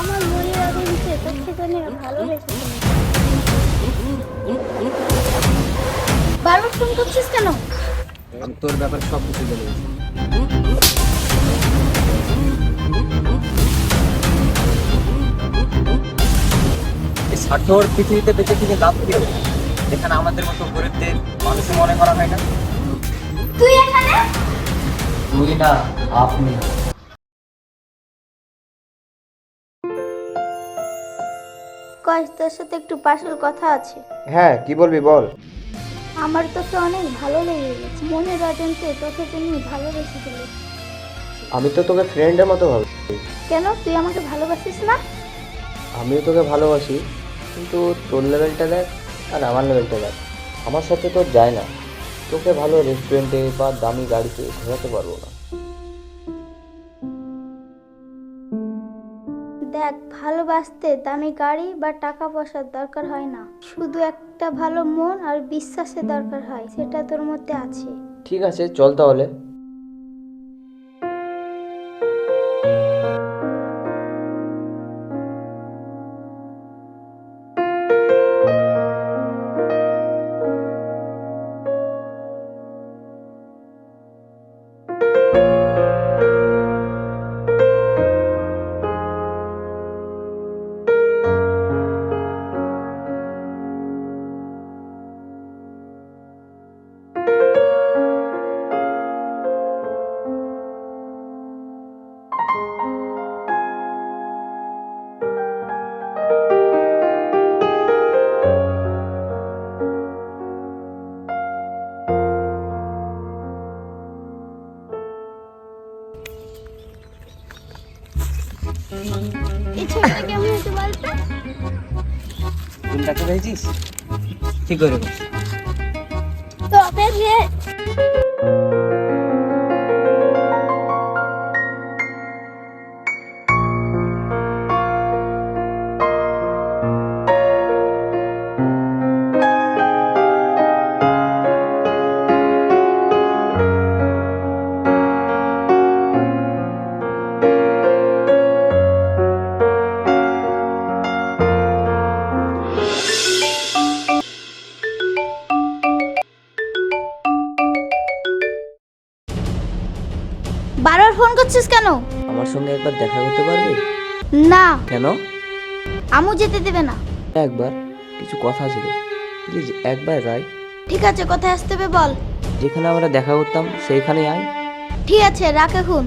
আমার ভালোবেসে বারবার ফোন করছিস কেন? আমি তোর ব্যাপারে সব কিছু জেনে গেছি। পৃথিবীতে বেঁচে থেকে লাভ কি হবে? যেখানে আমাদের মতো গরিবদের মানুষ মনে করা হয় না। তুই এখানে? তুই না আপনি কয়েস তোর সাথে একটু পাশের কথা আছে। হ্যাঁ কি বলবি বল। আমার তোকে অনেক ভালো লেগে গেছে। মনের অজান্তে তোকে তুমি ভালোবেসে ফেলেছি আমি তো তোকে ফ্রেন্ডের মতো ভাবি। কেন? তুই আমাকে ভালোবাসিস না? আমিও তোকে ভালোবাসি কিন্তু তোর লেভেলটা দেখ আর আমার লেভেলটা দেখ। আমার সাথে তোর যায় না। তোকে ভালো রেস্টুরেন্টে বা দামি গাড়িতে ঘোরাতে পারব না। দেখ ভালোবাসতে দামি গাড়ি বা টাকা পয়সার দরকার হয় না। শুধু একটা ভালো মন আর বিশ্বাসের দরকার হয়, সেটা তোর মধ্যে আছে। ঠিক আছে, চল তাহলে। কোনটাকে পেয়েছিস? ঠিক করে বারবার ফোন করছিস কেন? আমার সঙ্গে একবার দেখা করতে পারবি? না। কেন? আমু যেতে দেবে না। একবার কিছু কথা ছিল। প্লিজ একবার রায় ঠিক আছে কোথায় আসতে হবে বল। যেখানে আমরা দেখা করতাম সেইখানে আয়। ঠিক আছে রাখ এখন।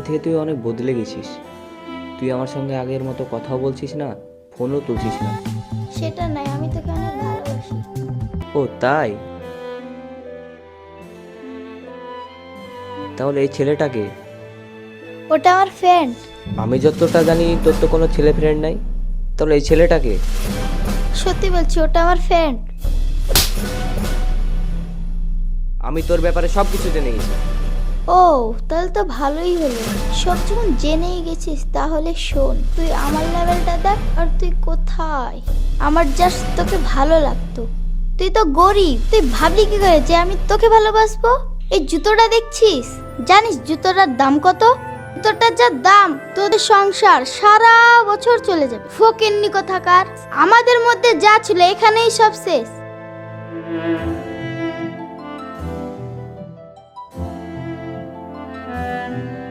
আগে থেকে তুই অনেক বদলে গেছিস। তুই আমার সঙ্গে আগের মতো কথাও বলছিস না ফোনও তুলছিস না। সেটা নাই আমি তোকে অনেক ভালোবাসি। ও তাই? তাহলে এই ছেলেটাকে ওটা আমার ফ্রেন্ড আমি যতটা জানি তোর তো কোনো ছেলে ফ্রেন্ড নাই। তাহলে এই ছেলেটাকে সত্যি বলছি ওটা আমার ফ্রেন্ড আমি তোর ব্যাপারে সব কিছু জেনে গেছি। ও, তাহলে তো ভালোই হলো। সব যখন জেনেই গেছিস, তাহলে শোন, তুই আমার লেভেলটা দেখ আর তুই কোথায়? আমার জাস্ট তোকে ভালো লাগতো। তুই তো গরিব, তুই ভাবলি কি করে যে আমি তোকে ভালোবাসবো? এই জুতোটা দেখছিস? জানিস জুতোটার দাম কত? জুতোটার যা দাম, তোদের সংসার সারা বছর চলে যাবে। ফকিন্নি কোথাকার? আমাদের মধ্যে যা ছিল এখানেই সব শেষ। Amen.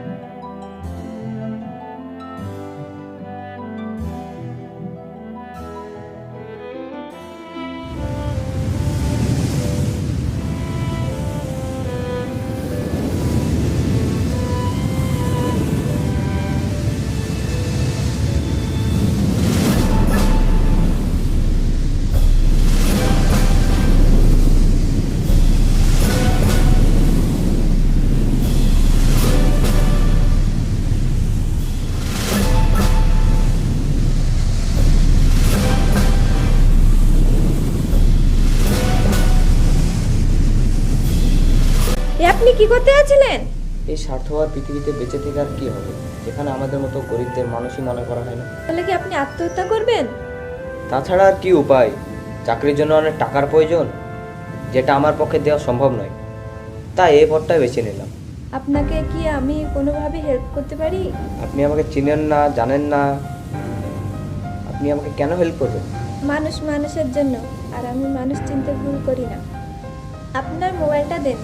আপনি কি করতে যাচ্ছিলেন? এই স্বার্থবার পৃথিবীতে বেঁচে থেকে আর কী হবে? যেখানে আমাদের মতো গরিবদের মানুষই মনে করা হয় না। তাহলে কি আপনি আত্মহত্যা করবেন? তাছাড়া আর কি উপায়? চাকরির জন্য অনেক টাকার প্রয়োজন যেটা আমার পক্ষে দেওয়া সম্ভব নয়। তাই এই পথটাই বেছে নিলাম। আপনাকে কি আমি কোনোভাবে হেল্প করতে পারি? আপনি আমাকে চিনেন না জানেন না। আপনি আমাকে কেন হেল্প করবেন? মানুষ মানুষের জন্য আর আমি মানুষ চিনতে ভুল করি না। আপনার মোবাইলটা দেন।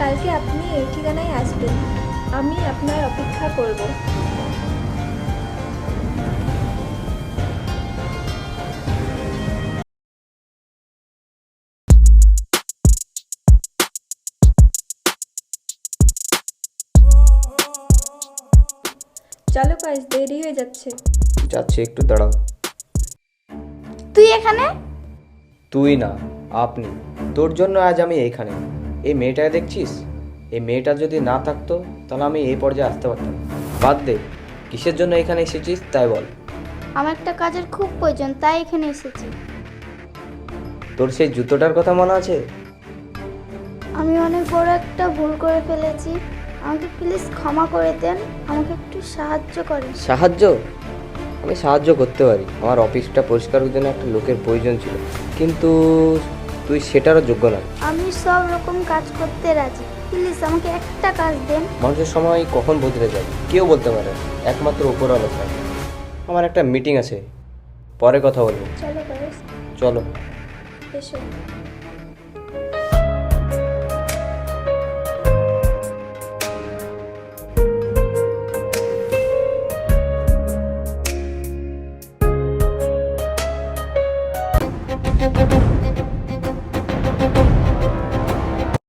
কালকে আপনি এই ঠিকানায় আসবেন। আমি আপনার অপেক্ষা করব। চলো কাজ দেরি হয়ে যাচ্ছে। যাচ্ছে একটু দাঁড়াও। তুই এখানে? তুই না আপনি। তোর জন্য আজ আমি এইখানে এই মেয়েটাকে দেখছিস? এই মেয়েটা যদি না থাকতো তাহলে আমি এই পর্যায়ে আসতে পারতাম। বাদ দে কিসের জন্য এখানে এসেছিস তাই বল। আমার একটা কাজের খুব প্রয়োজন তাই এখানে এসেছি। তোর সেই জুতোটার কথা মনে আছে? আমি অনেক বড় একটা ভুল করে ফেলেছি। আমাকে প্লিজ ক্ষমা করে দেন আমাকে একটু সাহায্য করেন। সাহায্য? আমি সাহায্য করতে পারি। আমার অফিসটা পরিষ্কারের জন্য একটা লোকের প্রয়োজন ছিল। কিন্তু তুই সেটারও যোগ্য না। আমি সব রকম কাজ করতে রাজি। প্লিজ আমাকে একটা কাজ দেন। মানুষের সময় কখন বদলে যায় কেউ বলতে পারে একমাত্র উপরওয়ালা অবস্থা আমার একটা মিটিং আছে পরে কথা বলব। চলো চলো। এসো।